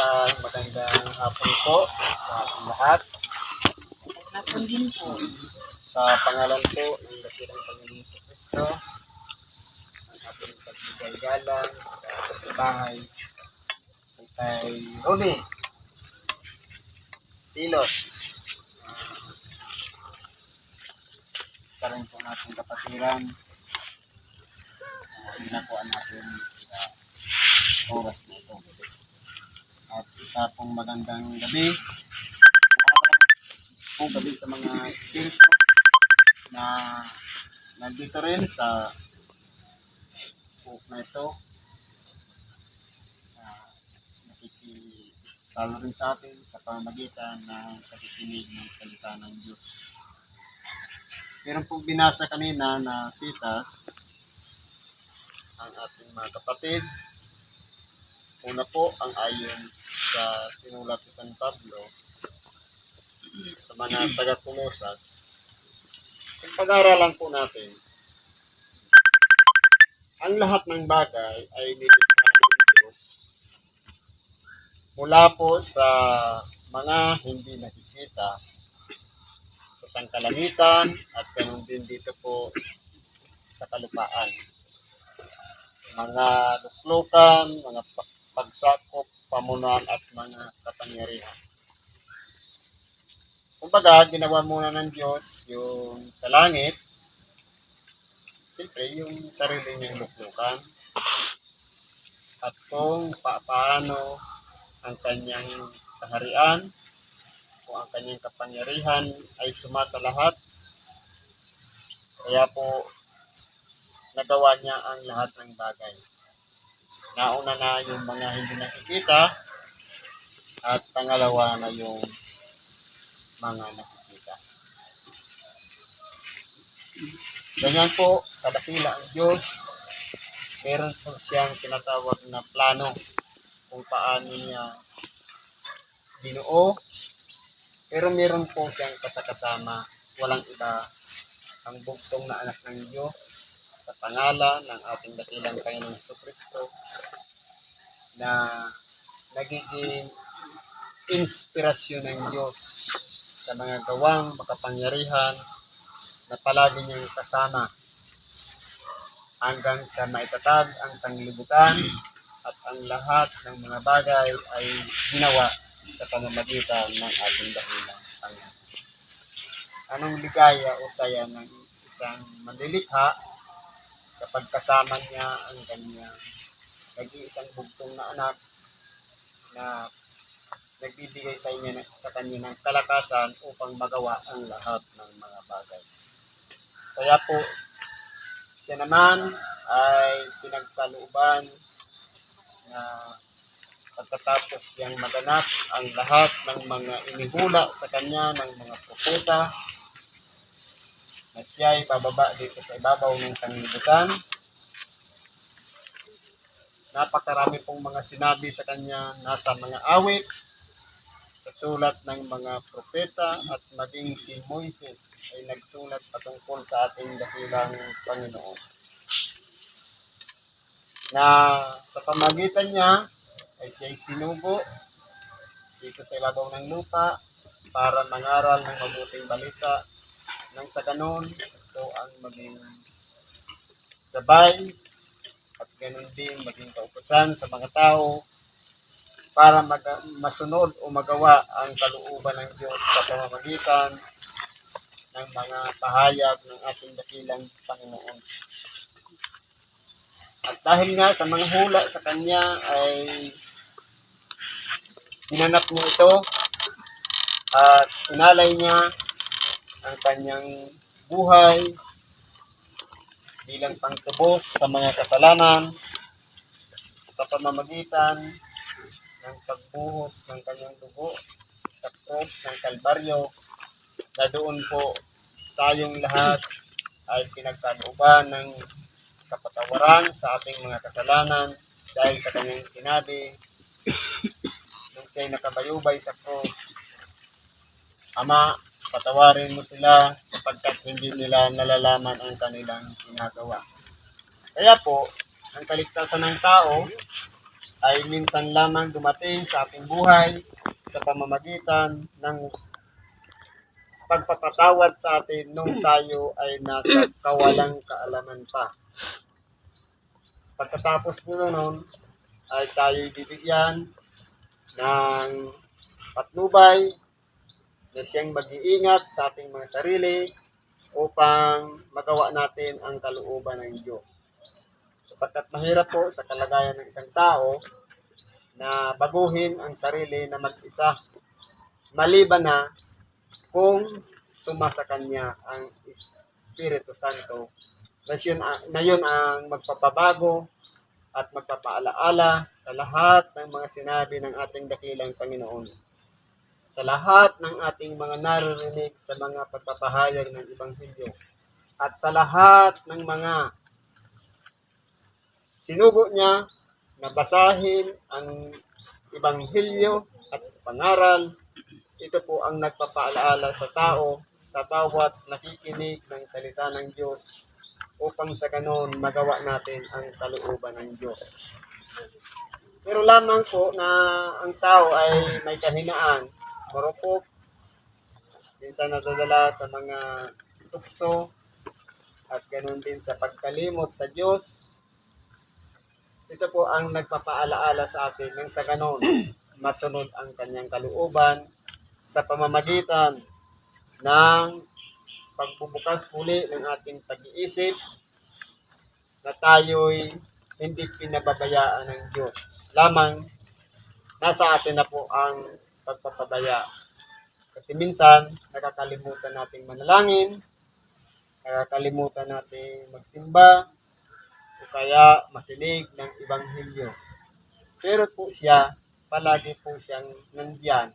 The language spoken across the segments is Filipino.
isang magandang hapon po sa ating lahat. Hapon din po. Sa pangalan po ng dakilang Panginoon sa Kristo, ang ating pagbigay galang sa bahay ng kay Ruby Silos. Isa rin po natin kapatiran. Uh, ginakuha natin sa oras na ito. At isa pong magandang gabi. Pong gabi sa mga spirito na nandito rin sa book na ito. Uh, nakikisalo rin sa atin sa pamagitan ng pakikinig ng salita ng Diyos. Meron pong binasa kanina na sitas ang ating mga kapatid Una po ang ayon sa sinulat ni San Pablo sa mga taga-Kulosas. Kung pag-aaralan po natin, ang lahat ng bagay ay nilikha ng Diyos. Mula po sa mga hindi nakikita sa sangkalamitan at ganun din dito po sa kalupaan. Mga luklukan, mga pagsakop, pamunuan at mga kapangyarihan. Kumbaga, ginawa muna ng Diyos yung sa langit, siyempre yung sarili niyang luklukan, at kung pa- paano ang kanyang kaharian, kung ang kanyang kapangyarihan ay sumasa lahat, kaya po nagawa niya ang lahat ng bagay. Nauna na yung mga hindi nakikita at pangalawa na yung mga nakikita. Ganyan po, kadakila ang Diyos. Meron po siyang tinatawag na plano kung paano niya binuo. Pero meron po siyang kasakasama. Walang iba ang bugtong na anak ng Diyos sa pangalan ng ating dakilang Panginoong Hesus Kristo na nagiging inspirasyon ng Diyos sa mga gawang makapangyarihan na palagi niyang kasama hanggang sa maitatag ang sanglibutan at ang lahat ng mga bagay ay ginawa sa pamamagitan ng ating Panginoon. Anong ligaya o saya ng isang manlilikha kapag kasama niya ang kanyang nag-iisang bugtong na anak na nagbibigay sa inyo sa kanya ng kalakasan upang magawa ang lahat ng mga bagay. Kaya po, siya naman ay pinagkalooban na pagkatapos niyang maganap ang lahat ng mga inihula sa kanya ng mga propeta na siya ay bababa dito sa ibabaw ng sanglibutan. Napakarami pong mga sinabi sa kanya nasa mga awit, sa sulat ng mga propeta at maging si Moises ay nagsulat patungkol sa ating dakilang Panginoon. Na sa pamagitan niya ay siya'y sinugo dito sa ibabaw ng lupa para mangaral ng mabuting balita nang sa ganon, ito ang maging gabay at ganun din maging kaupusan sa mga tao para mag masunod o magawa ang kalooban ng Diyos sa pamamagitan ng mga pahayag ng ating dakilang Panginoon. At dahil nga sa mga hula sa Kanya ay hinanap niya ito at inalay niya ang kanyang buhay bilang pangtubos sa mga kasalanan sa pamamagitan ng pagbuhos ng kanyang dugo sa cross ng Kalbaryo na doon po tayong lahat ay pinagkalooban ng kapatawaran sa ating mga kasalanan dahil sa kanyang sinabi nung siya'y nakabayubay sa cross Ama, patawarin mo sila sapagkat hindi nila nalalaman ang kanilang ginagawa. Kaya po, ang kaligtasan ng tao ay minsan lamang dumating sa ating buhay sa pamamagitan ng pagpapatawad sa atin nung tayo ay nasa kawalang kaalaman pa. Pagkatapos nyo nun, ay tayo bibigyan ng patnubay na siyang mag-iingat sa ating mga sarili upang magawa natin ang kalooban ng Diyos. Sapagkat mahirap po sa kalagayan ng isang tao na baguhin ang sarili na mag-isa maliban na kung suma sa kanya ang Espiritu Santo na yun, na yun ang magpapabago at magpapaalaala sa lahat ng mga sinabi ng ating dakilang Panginoon. Sa lahat ng ating mga naririnig sa mga pagpapahayag ng Ebanghelyo at sa lahat ng mga sinugo niya na basahin ang Ebanghelyo at pangaral ito po ang nagpapaalaala sa tao sa bawat nakikinig ng salita ng Diyos upang sa ganon magawa natin ang kalooban ng Diyos. Pero lamang po na ang tao ay may kahinaan, marupok, minsan nadadala sa mga tukso, at ganon din sa pagkalimot sa Diyos. Ito po ang nagpapaalaala sa atin nang sa ganon masunod ang kanyang kalooban sa pamamagitan ng pagbubukas muli ng ating pag-iisip na tayo'y hindi pinababayaan ng Diyos. Lamang, nasa atin na po ang pagpapabaya. Kasi minsan, nakakalimutan nating manalangin, nakakalimutan nating magsimba, o kaya makinig ng Ebanghelyo. Pero po siya, palagi po siyang nandiyan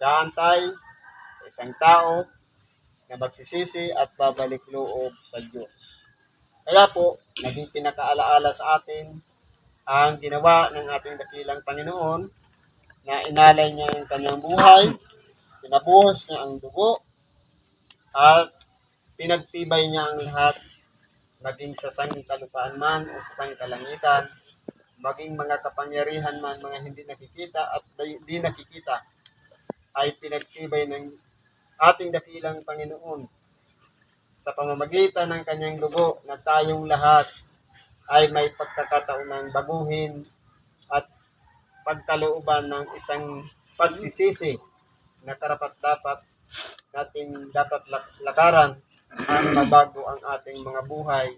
nag-aantay sa isang tao na magsisisi at babalik loob sa Diyos. Kaya po, naging pinakaalaala sa atin ang ginawa ng ating dakilang Panginoon na inalay niya ang kanyang buhay, pinabuhos niya ang dugo, at pinagtibay niya ang lahat, maging sa sangkalupaan man o sa sangkalangitan, maging mga kapangyarihan man, mga hindi nakikita at di nakikita, ay pinagtibay ng ating dakilang Panginoon sa pamamagitan ng kanyang dugo na tayong lahat ay may pagkakataon ng baguhin at pagkalooban ng isang pagsisisi na karapat dapat nating dapat lak- lakaran ang mabago ang ating mga buhay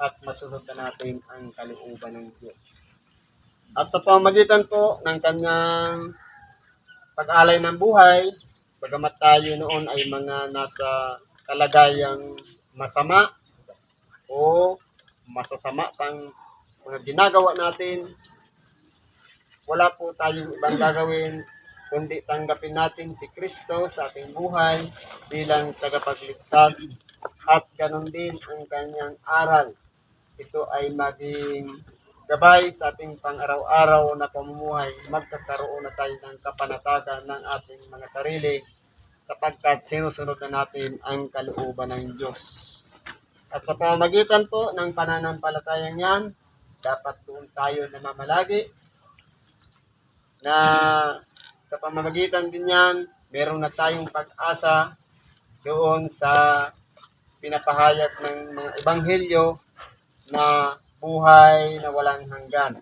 at masunod na natin ang kalooban ng Diyos. At sa pamamagitan po ng kanyang pag-alay ng buhay, bagamat tayo noon ay mga nasa kalagayang masama o masasama pang mga ginagawa natin, wala po tayong ibang gagawin kundi tanggapin natin si Kristo sa ating buhay bilang tagapagligtas at ganon din ang kanyang aral. Ito ay maging gabay sa ating pang-araw-araw na pamumuhay, magkakaroon na tayo ng kapanatagan ng ating mga sarili sapagkat sinusunod na natin ang kalooban ng Diyos. At sa pamamagitan po ng pananampalatayang yan, dapat doon tayo namamalagi na sa pamamagitan din yan, meron na tayong pag-asa doon sa pinapahayag ng mga ebanghelyo na buhay na walang hanggan.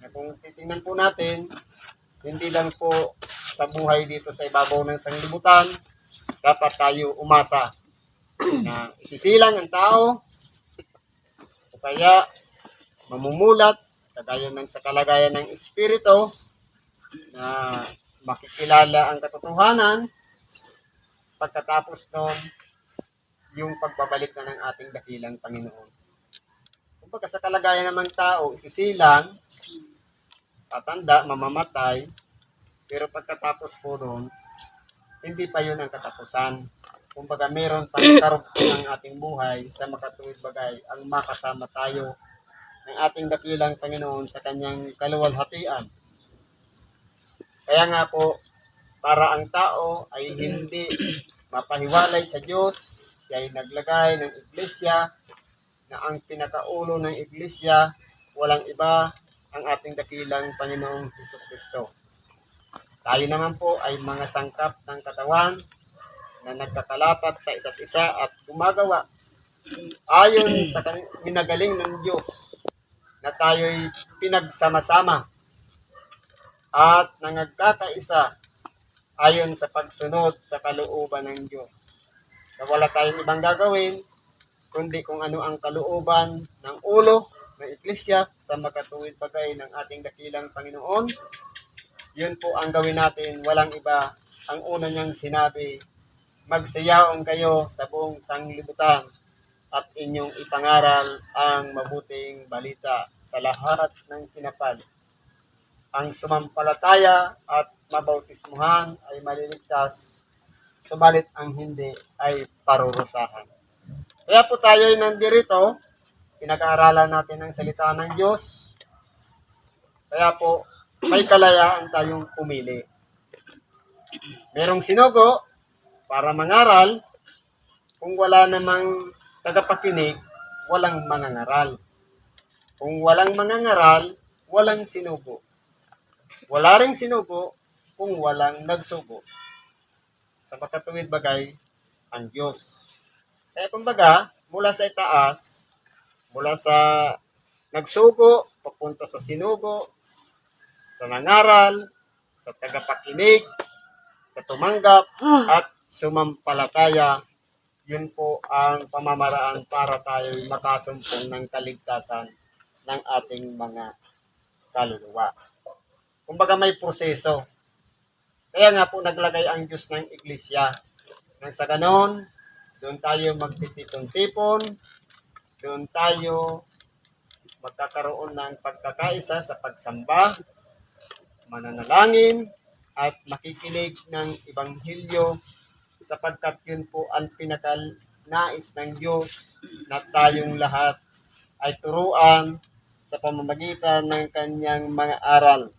Na kung titingnan po natin, hindi lang po sa buhay dito sa ibabaw ng sanglibutan, dapat tayo umasa na isisilang ang tao o kaya mamumulat kagaya ng sa kalagayan ng espiritu na makikilala ang katotohanan pagkatapos nun yung pagbabalik na ng ating dakilang Panginoon. Kumbaga sa kalagayan naman tao, isisilang, tatanda, mamamatay, pero pagkatapos po nun, hindi pa yun ang katapusan. Kumbaga meron pang karugtong ng ating buhay sa makatuwid bagay ang makasama tayo ng ating dakilang Panginoon sa kanyang kaluwalhatian. Kaya nga po, para ang tao ay hindi mapahiwalay sa Diyos, siya ay naglagay ng iglesia na ang pinakaulo ng iglesia walang iba ang ating dakilang Panginoong Hesus Kristo. Tayo naman po ay mga sangkap ng katawan na nagkakalapat sa isa't isa at gumagawa ayon sa minagaling ng Diyos na tayo'y pinagsama-sama at nangagkakaisa ayon sa pagsunod sa kalooban ng Diyos. Na wala tayong ibang gagawin, kundi kung ano ang kalooban ng ulo ng Iglesia sa makatuwid bagay ng ating dakilang Panginoon. Yun po ang gawin natin, walang iba. Ang una niyang sinabi, magsayaon kayo sa buong sanglibutan at inyong ipangaral ang mabuting balita sa lahat ng kinapal. Ang sumampalataya at mabautismuhan ay maliligtas, subalit ang hindi ay parurusahan. Kaya po tayo ay nandirito, pinag-aaralan natin ang salita ng Diyos. Kaya po, may kalayaan tayong pumili. Merong sinugo para mangaral, kung wala namang tagapakinig, walang mangangaral. Kung walang mangangaral, walang sinugo. Wala ring sinugo kung walang nagsugo. Sa makatuwid bagay, ang Diyos. Kaya kumbaga, mula sa itaas, mula sa nagsugo, papunta sa sinugo, sa nangaral, sa tagapakinig, sa tumanggap, at sumampalataya, yun po ang pamamaraan para tayo makasumpong ng kaligtasan ng ating mga kaluluwa. Kumbaga may proseso. Kaya nga po naglagay ang Diyos ng iglesia. Nang sa ganon, doon tayo magtitipon-tipon, doon tayo magkakaroon ng pagkakaisa sa pagsamba, mananalangin, at makikinig ng Ibanghilyo sapagkat yun po ang pinakal nais ng Diyos na tayong lahat ay turuan sa pamamagitan ng kanyang mga aral.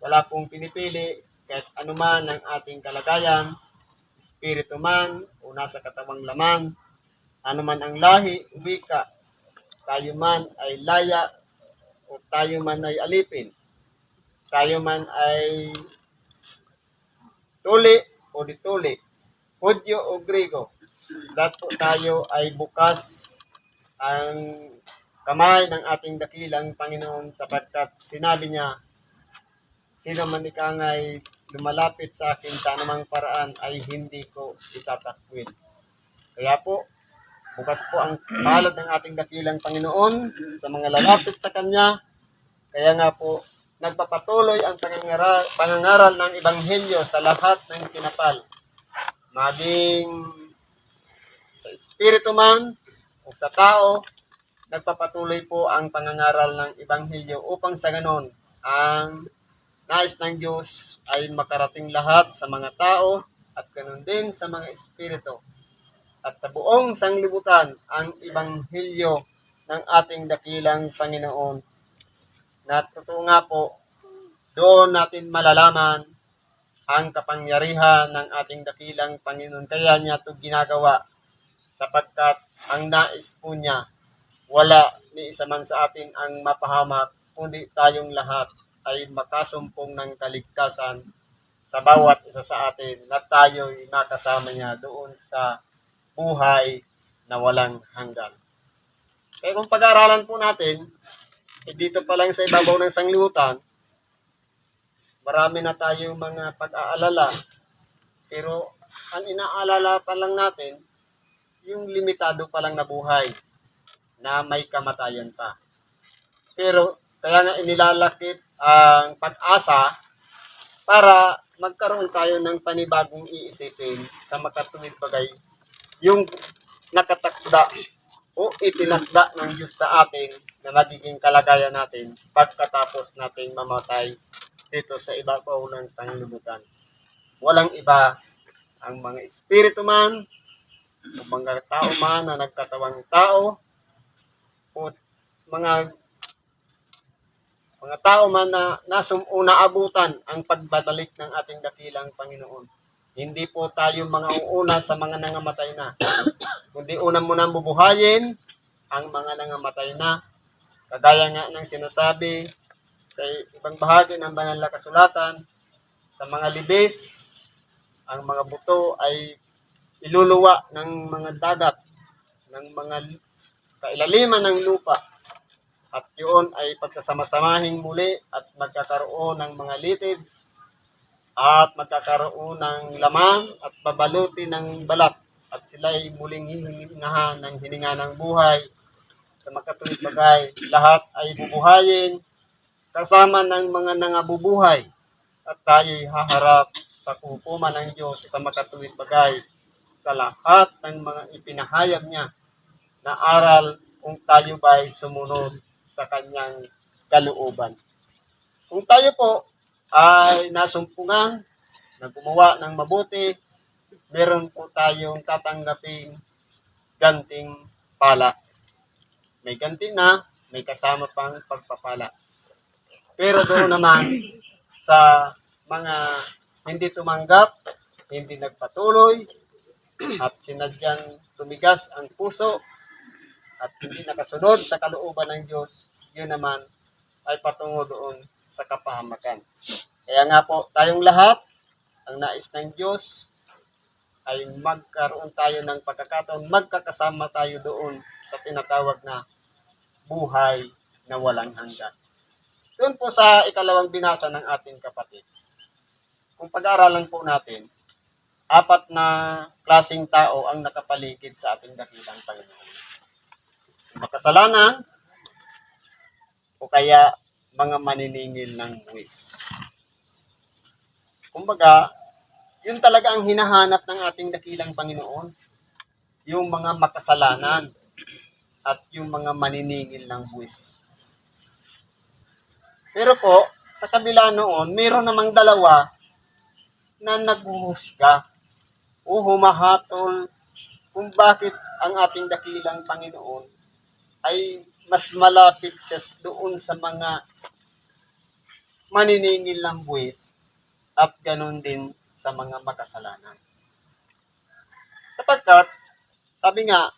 Wala pong pinipili kahit anuman ang ating kalagayan, espiritu man o nasa katawang laman, anuman ang lahi, wika, tayo man ay laya o tayo man ay alipin, tayo man ay tuli o dituli, Hudyo o Grigo, lahat po tayo ay bukas ang kamay ng ating dakilang Panginoon sapagkat sinabi niya, sino man ikangay lumalapit sa akin sa anumang paraan ay hindi ko itatakwil. Kaya po, bukas po ang palad ng ating dakilang Panginoon sa mga lalapit sa Kanya. Kaya nga po, nagpapatuloy ang pangangaral, pangangaral ng Ebanghelyo sa lahat ng kinapal. Maging sa espiritu man o sa tao, nagpapatuloy po ang pangangaral ng Ebanghelyo upang sa ganon ang nais ng Diyos ay makarating lahat sa mga tao at ganun din sa mga espiritu. At sa buong sanglibutan ang Ebanghelyo ng ating dakilang Panginoon. Na totoo nga po, doon natin malalaman ang kapangyarihan ng ating dakilang Panginoon. Kaya niya ito ginagawa sapagkat ang nais po niya, wala ni isa man sa atin ang mapahamak, kundi tayong lahat ay makasumpong ng kaligtasan sa bawat isa sa atin na tayo'y nakasama niya doon sa buhay na walang hanggan. Kaya kung pag-aaralan po natin, eh dito pa lang sa ibabaw ng sanglibutan, marami na tayong mga pag-aalala. Pero ang inaalala pa lang natin, yung limitado pa lang na buhay na may kamatayan pa. Pero kaya nga inilalakip ang pag-asa para magkaroon tayo ng panibagong iisipin sa makatuwid bagay yung nakatakda o itinakda ng Diyos sa atin na magiging kalagayan natin pagkatapos nating mamatay dito sa ibabaw ng sanglibutan. Walang iba ang mga espiritu man o mga tao man na nagtatawang tao o mga mga tao man na nasum naabutan ang pagbabalik ng ating dakilang Panginoon. Hindi po tayo mga uuna sa mga nangamatay na. Kundi unang muna bubuhayin ang mga nangamatay na Kagaya nga ng sinasabi sa ibang bahagi ng banal na kasulatan, sa mga libis, ang mga buto ay iluluwa ng mga dagat, ng mga kailaliman ng lupa. At yun ay pagsasama-samahing muli at magkakaroon ng mga litid at magkakaroon ng laman at babaluti ng balat at sila ay muling hihingahan ng hininga ng buhay sa makatuwid bagay. Lahat ay bubuhayin kasama ng mga nangabubuhay at tayo'y haharap sa kukuman ng Diyos sa makatuwid bagay sa lahat ng mga ipinahayag niya na aral kung tayo ba'y sumunod sa kanyang kalooban. Kung tayo po ay nasumpungan na gumawa ng mabuti, meron po tayong tatanggaping ganting pala. May ganti na, may kasama pang pagpapala. Pero doon naman sa mga hindi tumanggap, hindi nagpatuloy, at sinadyang tumigas ang puso at hindi nakasunod sa kalooban ng Diyos, yun naman ay patungo doon sa kapahamakan. Kaya nga po, tayong lahat, ang nais ng Diyos, ay magkaroon tayo ng pagkakataon, magkakasama tayo doon sa tinatawag na buhay na walang hanggan. Doon po sa ikalawang binasa ng ating kapatid. Kung pag-aaralan po natin, apat na klasing tao ang nakapaligid sa ating dakilang Panginoon. Makasalanan, o kaya mga maniningil ng buwis. Kumbaga, yun talaga ang hinahanap ng ating dakilang Panginoon. Yung mga makasalanan at yung mga maniningil ng buwis. Pero po, sa kabila noon, meron namang dalawa na naghuhusga o humahatol kung bakit ang ating dakilang Panginoon ay mas malapit siya doon sa mga maniningil ng buwis at ganun din sa mga makasalanan. Sapagkat, sabi nga,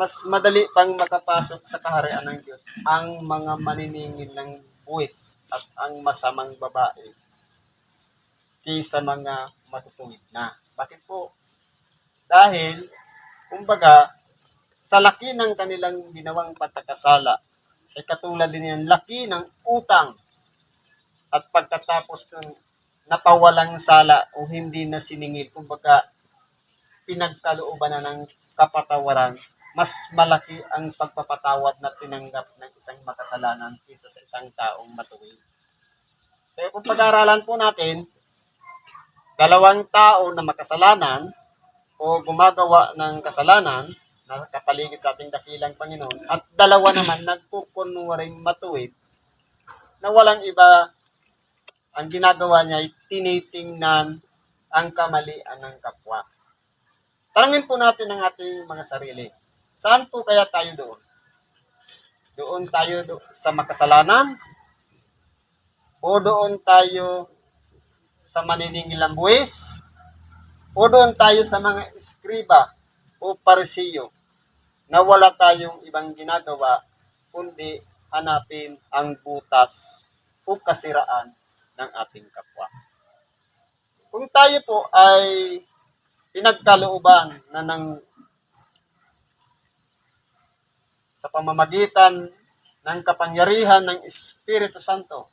mas madali pang makapasok sa kaharian ng Diyos ang mga maniningil ng buwis at ang masamang babae kaysa mga matutuwid na. Bakit po? Dahil, kumbaga, sa laki ng kanilang ginawang pagkakasala, ay katulad din yan, laki ng utang at pagkatapos ng napawalang sala o hindi na siningil, kumbaga, pinagkalooban na ng kapatawaran, mas malaki ang pagpapatawad na tinanggap ng isang makasalanan kaysa sa isang taong matuwid. Kaya kung pag-aaralan po natin, dalawang tao na makasalanan o gumagawa ng kasalanan na kapaligid sa ating dakilang Panginoon at dalawa naman nagkukunwaring matuwid na walang iba ang ginagawa niya ay tinitingnan ang kamalian ng kapwa. Tanungin po natin ang ating mga sarili. Saan po kaya tayo doon? Doon tayo do- sa makasalanan? O doon tayo sa maniningil buwis? O doon tayo sa mga eskriba o parisiyo na wala tayong ibang ginagawa kundi hanapin ang butas o kasiraan ng ating kapwa. Kung tayo po ay pinagkalooban na ng sa pamamagitan ng kapangyarihan ng Espiritu Santo,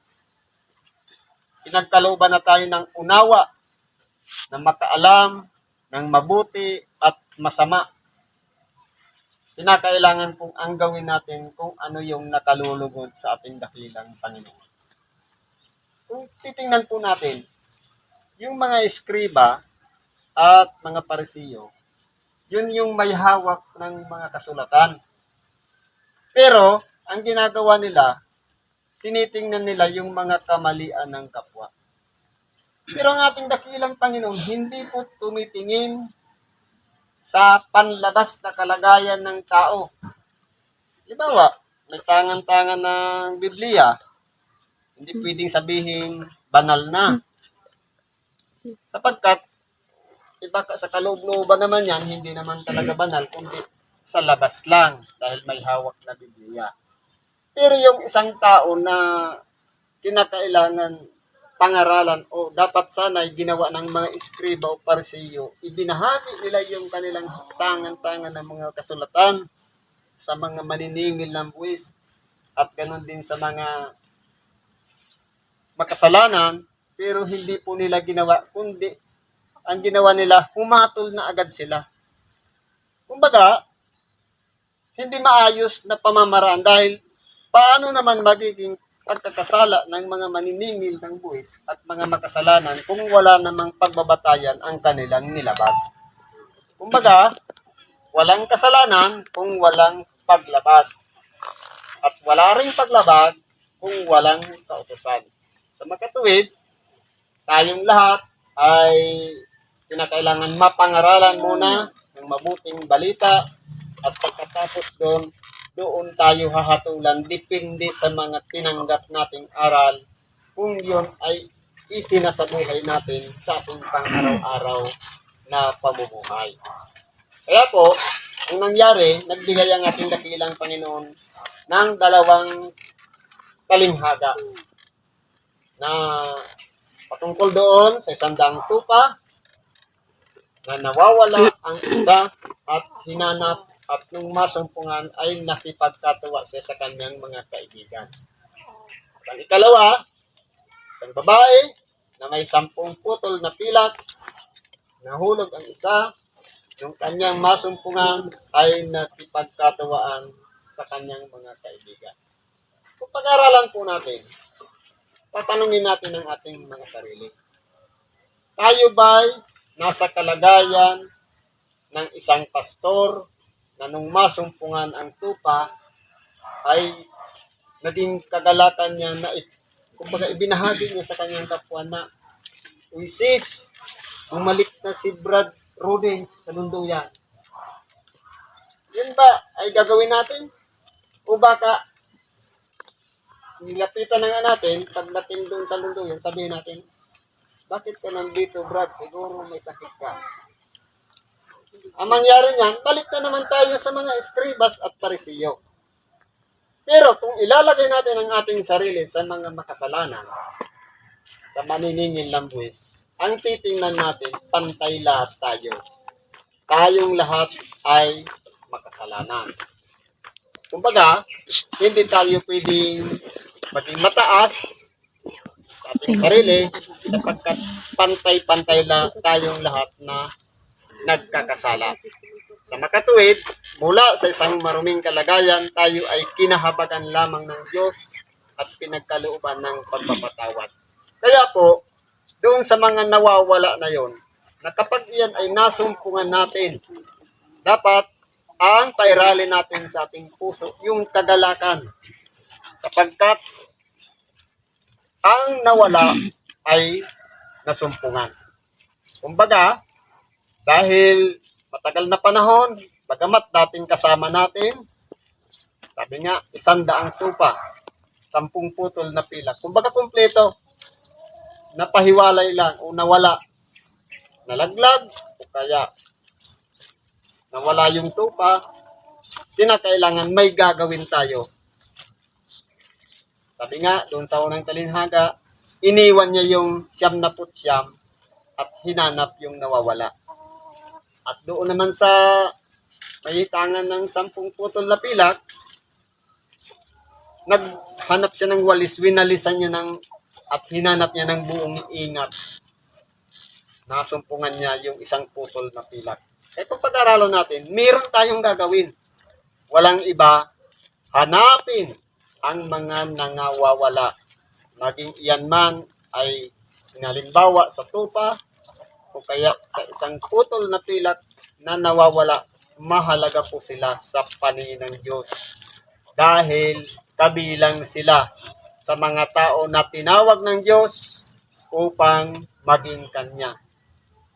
pinagkalooban na tayo ng unawa na makaalam ng mabuti at masama. Kinakailangan pong ang gawin natin kung ano yung nakalulugod sa ating dakilang Panginoon. Kung titingnan po natin, yung mga eskriba at mga parisiyo, yun yung may hawak ng mga kasulatan. Pero, ang ginagawa nila, tinitingnan nila yung mga kamalian ng kapwa. Pero ang ating dakilang Panginoon, hindi po tumitingin sa panlabas na kalagayan ng tao. Halimbawa, may tangan-tangan ng Biblia, hindi pwedeng sabihin banal na. Sapagkat, iba sa kaloob-looban naman yan, hindi naman talaga banal, kundi sa labas lang, dahil may hawak na Biblia. Pero yung isang tao na kinakailangan pangaralan o dapat sana ay ginawa ng mga eskriba o parisiyo, ibinahagi nila yung kanilang tangan-tangan ng mga kasulatan sa mga maniningil ng buwis at ganun din sa mga makasalanan pero hindi po nila ginawa kundi ang ginawa nila humatol na agad sila. Kumbaga, hindi maayos na pamamaraan dahil paano naman magiging pagkakasala ng mga maniningil ng buwis at mga makasalanan kung wala namang pagbabatayan ang kanilang nilabag. Kumbaga, walang kasalanan kung walang paglabag. At wala ring paglabag kung walang kautosan. Sa makatuwid, tayong lahat ay kinakailangan mapangaralan muna ng mabuting balita at pagkatapos doon, doon tayo hahatulan depende sa mga tinanggap nating aral kung yun ay isinasabuhay natin sa ating pang-araw-araw na pamumuhay. Kaya po, ang nangyari, nagbigay ang ating dakilang Panginoon ng dalawang talinhaga na patungkol doon sa isang daang tupa na nawawala ang isa at hinanap at nung masumpungan ay nakipagkatuwa siya sa kanyang mga kaibigan. At ang ikalawa, isang babae na may sampung putol na pilak, nahulog ang isa, yung kanyang masumpungan ay nakipagkatuwaan sa kanyang mga kaibigan. Kung pag-aralan po natin, tatanungin natin ang ating mga sarili. Tayo ba'y nasa kalagayan ng isang pastor na nung masumpungan ang tupa ay naging kagalakan niya na kumbaga ibinahagi niya sa kanyang kapwa na Uy sis, bumalik na si Brad Rudy sa lunduyan. Yun ba ay gagawin natin? O baka nilapitan na nga natin, pagdating doon sa lunduyan, sabihin natin, bakit ka nandito, Brad? Siguro may sakit ka. Ang mangyari niyan, balik na naman tayo sa mga eskribas at parisiyo. Pero kung ilalagay natin ang ating sarili sa mga makasalanan, sa maniningil ng buwis, ang titingnan natin, pantay lahat tayo. Tayong lahat ay makasalanan. Kumbaga, hindi tayo pwedeng maging mataas sa ating sarili sapagkat pantay-pantay la tayong lahat na nagkakasala. Sa makatuwid, mula sa isang maruming kalagayan, tayo ay kinahabagan lamang ng Diyos at pinagkalooban ng pagpapatawad. Kaya po, doon sa mga nawawala na yon, na kapag iyan ay nasumpungan natin, dapat ang pairali natin sa ating puso yung kagalakan. Sapagkat ang nawala ay nasumpungan. Kumbaga, dahil matagal na panahon, bagamat dating kasama natin, sabi nga, isang daang tupa, sampung putol na pila. Kumbaga kumpleto, napahiwalay lang o nawala, nalaglag, o kaya nawala yung tupa, kinakailangan may gagawin tayo. Sabi nga, doon sa unang talinhaga, iniwan niya yung siyam na siyam at hinanap yung nawawala. At doon naman sa may tangan ng sampung putol na pilak, naghanap siya ng walis, winalisan niya ng at hinanap niya ng buong ingat. Nasumpungan niya yung isang putol na pilak. Ito pag-aralan natin, meron tayong gagawin. Walang iba, hanapin ang mga nangawawala. Maging iyan man ay sinalimbawa sa tupa o kaya sa isang putol na pilak na nawawala, mahalaga po sila sa paningin ng Diyos. Dahil kabilang sila sa mga tao na tinawag ng Diyos upang maging Kanya.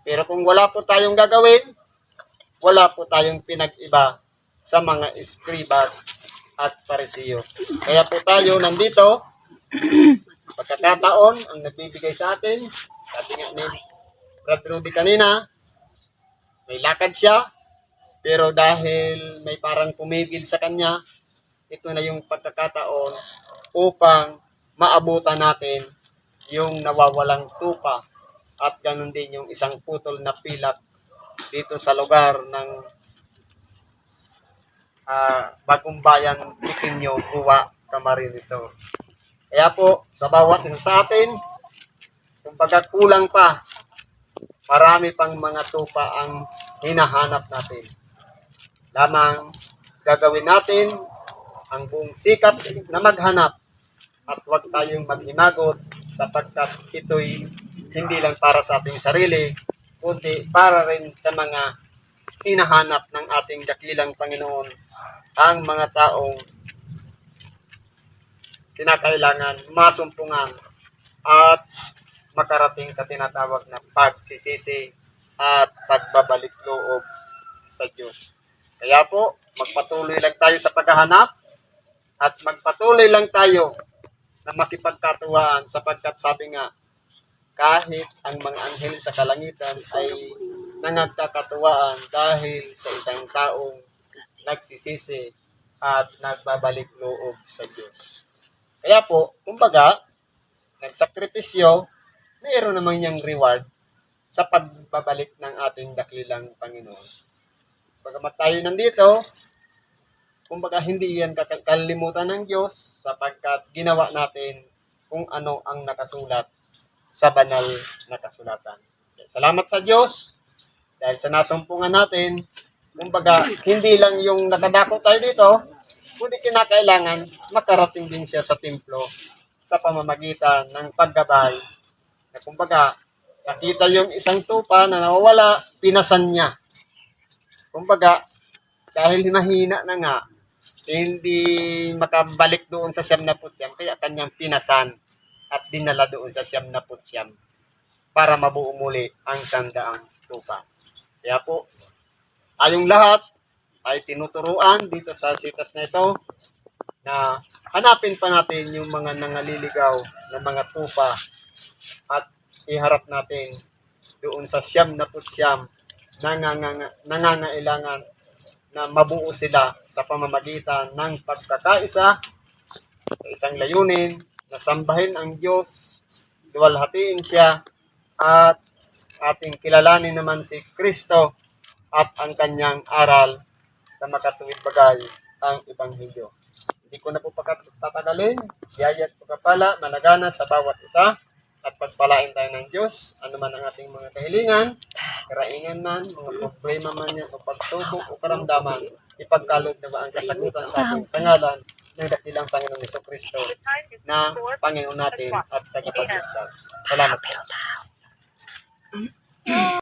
Pero kung wala po tayong gagawin, wala po tayong pinag-iba sa mga eskribas at parisiyo. Kaya po tayo nandito, pagkakataon ang nagbibigay sa atin, sabi nga ni Brad Rudy kanina, may lakad siya, pero dahil may parang pumigil sa kanya, ito na yung pagkakataon upang maabutan natin yung nawawalang tupa at ganun din yung isang putol na pilak dito sa lugar ng ah, Bagong Bayan, Piquinho, Buwa, Camarines Sur. Kaya po, sa bawat isa sa atin, kung kulang pa, marami pang mga tupa ang hinahanap natin. Lamang gagawin natin ang buong sikap na maghanap at huwag tayong maghimagot sapagkat ito'y hindi lang para sa ating sarili, kundi para rin sa mga hinahanap ng ating dakilang Panginoon ang mga taong kinakailangan masumpungan at makarating sa tinatawag na pagsisisi at pagbabalik loob sa Diyos. Kaya po, magpatuloy lang tayo sa paghahanap at magpatuloy lang tayo na makipagkatuwaan sapagkat sabi nga, kahit ang mga anghel sa kalangitan ay nangagkakatuwaan dahil sa isang taong nagsisisi at nagbabalik loob sa Diyos. Kaya po, kumbaga, nagsakripisyo, mayroon naman niyang reward sa pagbabalik ng ating dakilang Panginoon. Pagamat tayo nandito, kumbaga hindi yan kaka- kalilimutan ng Diyos sapagkat ginawa natin kung ano ang nakasulat sa banal na kasulatan. Salamat sa Diyos dahil sa nasumpungan natin, kumbaga hindi lang yung nakadako tayo dito, kundi kinakailangan makarating din siya sa templo sa pamamagitan ng paggabay na kumbaga nakita yung isang tupa na nawawala, pinasan niya. Kumbaga, dahil mahina na nga, hindi makabalik doon sa siyam na putyam, kaya kanyang pinasan at dinala doon sa siyam na putyam para mabuo muli ang sandaang tupa. Kaya po, tayong lahat ay tinuturuan dito sa sitas na ito na hanapin pa natin yung mga nangaliligaw na mga tupa iharap natin doon sa siyam na nanganganga, nangangailangan na mabuo sila sa pamamagitan ng pagkakaisa sa isang layunin na sambahin ang Diyos, duwalhatiin siya at ating kilalanin naman si Kristo at ang kanyang aral sa makatuwid bagay ang Ebanghelyo. Hindi ko na po pagtatagalin, yayat po kapala, managana sa bawat isa at pagpalain tayo ng Diyos, ano man ang ating mga kahilingan, karaingan man, mga problema man yan, o pagsubok o karamdaman, ipagkalog na ba ang kasagutan sa ating sa ngalan ng dakilang Panginoong Heso Kristo na Panginoon natin at tagapagligtas. Salamat po.